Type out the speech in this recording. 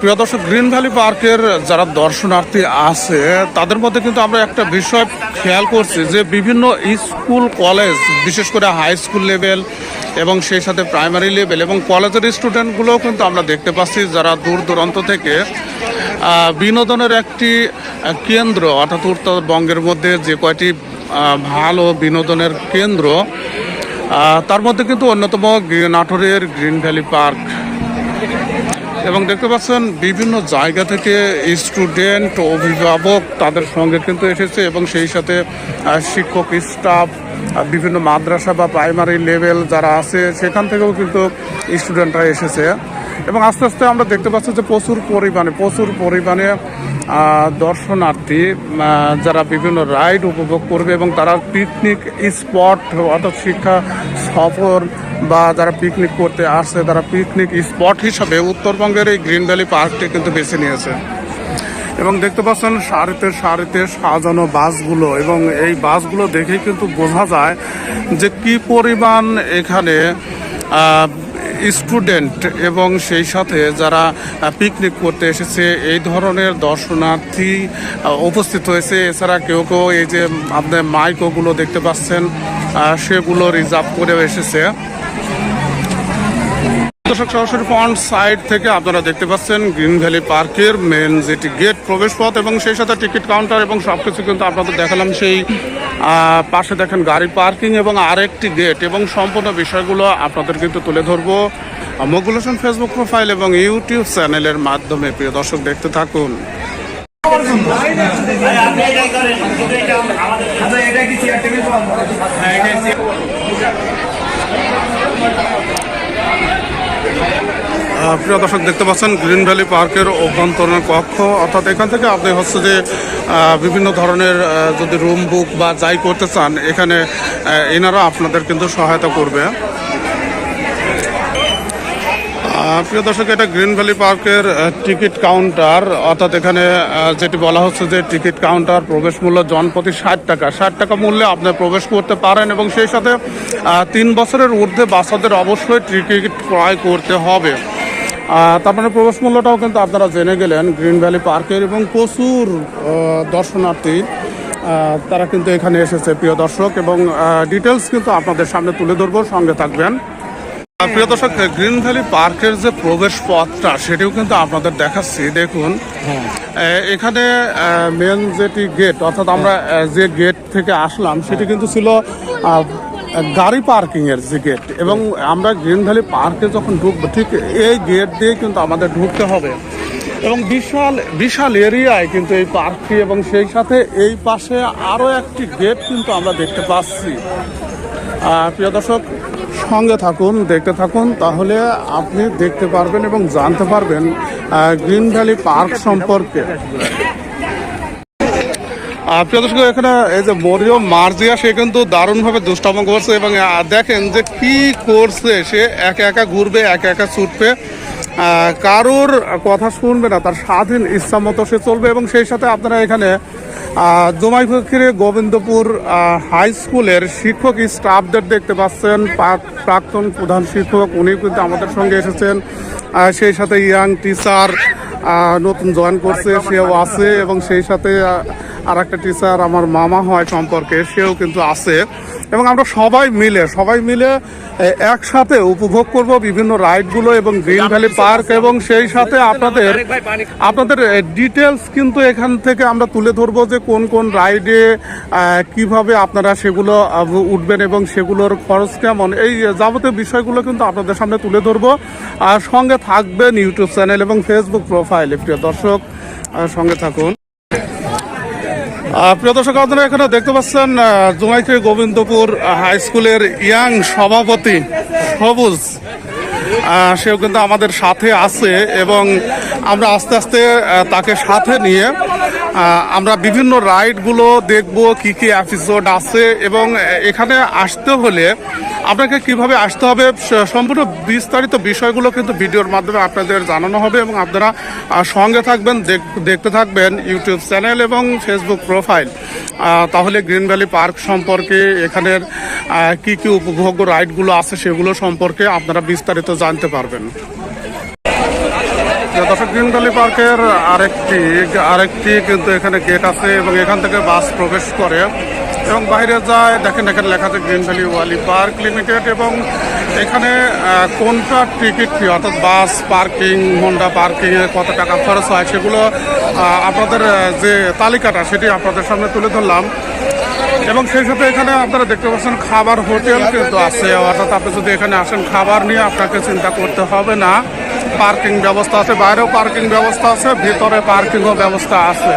প্রিয় দর্শক, green valley পার্কের যারা দর্শনার্থী আছে, তাদের মধ্যে কিন্তু আমরা একটা বিষয় খেয়াল করছি যে বিভিন্ন স্কুল, কলেজ, বিশেষ করে হাই স্কুল লেভেল এবং সেই সাথে প্রাইমারি লেভেল এবং কলেজের স্টুডেন্টগুলোও কিন্তু আমরা দেখতে পাচ্ছি যারা দূর দূরান্ত থেকে বিনোদনের একটি কেন্দ্র অর্থাৎ উত্তরবঙ্গের মধ্যে যে কয়টি ভালো বিনোদনের কেন্দ্র তার মধ্যে কিন্তু অন্যতম নাটোরের গ্রিন ভ্যালি পার্ক। এবং দেখতে পাচ্ছেন বিভিন্ন জায়গা থেকে স্টুডেন্ট, অভিভাবক তাদের সঙ্গে কিন্তু এসেছে এবং সেই সাথে শিক্ষক, স্টাফ বিভিন্ন মাদ্রাসা বা প্রাইমারি লেভেল যারা আছে, সেখান থেকেও কিন্তু স্টুডেন্টরা এসেছে। এবং আস্তে আস্তে আমরা দেখতে পাচ্ছি যে প্রচুর পরিমাণে প্রচুর পরিমাণে দর্শনার্থী যারা বিভিন্ন রাইড উপভোগ করবে এবং তারা পিকনিক স্পট অর্থাৎ শিক্ষা সফর বা যারা পিকনিক করতে আসছে, তারা পিকনিক স্পট হিসাবে উত্তরবঙ্গের এই গ্রিন ভ্যালি পার্কটি কিন্তু বেছে নিয়েছে। এবং দেখতে পাচ্ছেন সারিতে সারিতে সাজানো বাসগুলো এবং এই বাসগুলো দেখে কিন্তু বোঝা যায় যে কি পরিমাণ এখানে স্টুডেন্ট এবং সেই সাথে যারা পিকনিক করতে এসেছে, এই ধরনের দর্শনার্থী উপস্থিত হয়েছে। এছাড়া কেউ কেউ এই যে আপনার মাইকোগুলো দেখতে পাচ্ছেন সেগুলো রিজার্ভ করে এসেছে। দর্শক সরাসরি ফ্রন্ট সাইড থেকে আপনারা দেখতে পাচ্ছেন গ্রিন ভ্যালি পার্কের মেন যেটি গেট প্রবেশ পথ এবং সেই সাথে টিকিট কাউন্টার এবং সব কিছু কিন্তু আপনাদের দেখালাম সেই পাশে দেখেন গাড়ি পার্কিং এবং আরেকটি গেট এবং সম্পূর্ণ বিষয়গুলো আপনাদের কিন্তু তুলে ধরবো। মগুলেশন ফেসবুক প্রোফাইল এবং ইউটিউব চ্যানেলের মাধ্যমে। প্রিয় দর্শক দেখতে থাকুন। আহ, প্রিয় দর্শক, দেখতে পাচ্ছেন গ্রিন ভ্যালি পার্কের অভ্যন্তরীণ কক্ষ। অর্থাৎ এখান থেকে আপনি হচ্ছে যে বিভিন্ন ধরনের যদি রুম বুক বা যাই করতে চান, এখানে এনারা আপনাদের কিন্তু সহায়তা করবে। প্রিয় দর্শক, এটা গ্রিন ভ্যালি পার্কের টিকিট কাউন্টার। অর্থাৎ এখানে যেটি বলা হচ্ছে যে, টিকিট কাউন্টার, প্রবেশ মূল্য জনপ্রতি ষাট টাকা। ষাট টাকা মূল্যে আপনি প্রবেশ করতে পারেন এবং সেই সাথে তিন বছরের ঊর্ধ্বে বাচ্চাদের অবশ্যই টিকিট ক্রয় করতে হবে। আহ, তার মানে প্রবেশ মূল্যটাও কিন্তু আপনারা জেনে গেলেন গ্রিন ভ্যালি পার্কের এবং প্রচুর দর্শনার্থী তারা কিন্তু এখানে এসেছে প্রিয় দর্শক এবং ডিটেলস কিন্তু আপনাদের সামনে তুলে ধরবো সঙ্গে থাকবেন। প্রিয় দর্শক গ্রিন ভ্যালি পার্কের যে প্রবেশ পথটা সেটিও কিন্তু আপনাদের দেখাচ্ছি দেখুন। এখানে মেন যেটি গেট অর্থাৎ আমরা যে গেট থেকে আসলাম সেটি কিন্তু ছিল গাড়ি পার্কিং এর যে গেট এবং আমরা গ্রিন ভ্যালি পার্কে যখন ঢুকবো, ঠিক এই গেট দিয়ে কিন্তু আমাদের ঢুকতে হবে। এবং বিশাল বিশাল এরিয়ায় কিন্তু এই পার্কটি এবং সেই সাথে এই পাশে আরও একটি গেট কিন্তু আমরা দেখতে পাচ্ছি। প্রিয় দর্শক, সঙ্গে থাকুন, দেখতে থাকুন, তাহলে আপনি দেখতে পারবেন এবং জানতে পারবেন গ্রিন ভ্যালি পার্ক সম্পর্কে। প্রিয় দর্শক এখানে এই যে মরিয়ম মার্জিয়া সে কিন্তু দারুণভাবে দুষ্টাম করছে এবং দেখেন যে কি করছে সে একা একা ঘুরবে একা একা ছুটবে। কারোর কথা শুনবে না তার স্বাধীন ইচ্ছা মতো সে চলবে এবং সেই সাথে আপনারা এখানে আহ, জমাইফুখিরে গোবিন্দপুর হাই স্কুলের শিক্ষক স্টাফদের দেখতে পাচ্ছেন। প্রাক্তন প্রধান শিক্ষক উনি কিন্তু আমাদের সঙ্গে এসেছেন। সেই সাথে ইয়াং টিচার নতুন জয়েন করছে সেও আছে এবং সেই সাথে আর একটা টিচার আমার মামা হয় সম্পর্কে সেও কিন্তু আছে। এবং আমরা সবাই মিলে সবাই মিলে একসাথে উপভোগ করব বিভিন্ন রাইডগুলো এবং গ্রিন ভ্যালি পার্ক এবং সেই সাথে আপনাদের আপনাদের ডিটেলস কিন্তু এখান থেকে আমরা তুলে ধরবো যে কোন কোন রাইডে কীভাবে আপনারা সেগুলো উঠবেন এবং সেগুলোর খরচ কেমন। এই যাবতীয় বিষয়গুলো কিন্তু আপনাদের সামনে তুলে ধরবো। আর সঙ্গে থাকবেন ইউটিউব চ্যানেল এবং ফেসবুক প্রোফাইল প্রিয় দর্শক। সঙ্গে থাকুন। প্রিয় দর্শক, আপনারা এখানে দেখতে পাচ্ছেন জুমাইখের গোবিন্দপুর হাই স্কুলের ইয়াং সভাপতি সবুজ সেও কিন্তু আমাদের সাথে আছে এবং আমরা আস্তে আস্তে তাকে সাথে নিয়ে আমরা বিভিন্ন রাইডগুলো দেখব, কি কি এপিসোড আছে, এবং এখানে আসতে হলে আপনাকে কীভাবে আসতে হবে সম্পূর্ণ বিস্তারিত বিষয়গুলো কিন্তু ভিডিওর মাধ্যমে আপনাদের জানানো হবে, এবং আপনারা সঙ্গে থাকবেন, দেখ- দেখতে থাকবেন ইউটিউব চ্যানেল এবং ফেসবুক প্রোফাইল তাহলে গ্রিন ভ্যালি পার্ক সম্পর্কে এখানের কি কি উপভোগ্য রাইডগুলো আছে সেগুলো সম্পর্কে আপনারা বিস্তারিত জানতে পারবেন। দর্শক গ্রিন ভ্যালি পার্কের আরেকটি আরেকটি কিন্তু এখানে গেট আছে এবং এখান থেকে বাস প্রবেশ করে। এবং বাইরে যায়, দেখেন এখানে লেখা আছে গ্রিন ভ্যালি ওয়ালি পার্ক লিমিটেড এবং এখানে কোনটা টিকিট ফি অর্থাৎ বাস, পার্কিং, হোন্ডা পার্কিং এ কত টাকা খরচ হয় সেগুলো আপনাদের যে তালিকাটা সেটি আপনাদের সামনে তুলে ধরলাম। এবং সেই সাথে এখানে আপনারা দেখতে পাচ্ছেন খাবার হোটেল কিন্তু আছে। অর্থাৎ আপনি যদি এখানে আসেন, খাবার নিয়ে আপনাকে চিন্তা করতে হবে না। পার্কিং ব্যবস্থা আছে বাইরেও পার্কিং ব্যবস্থা আছে ভিতরে পার্কিংও ব্যবস্থা আছে।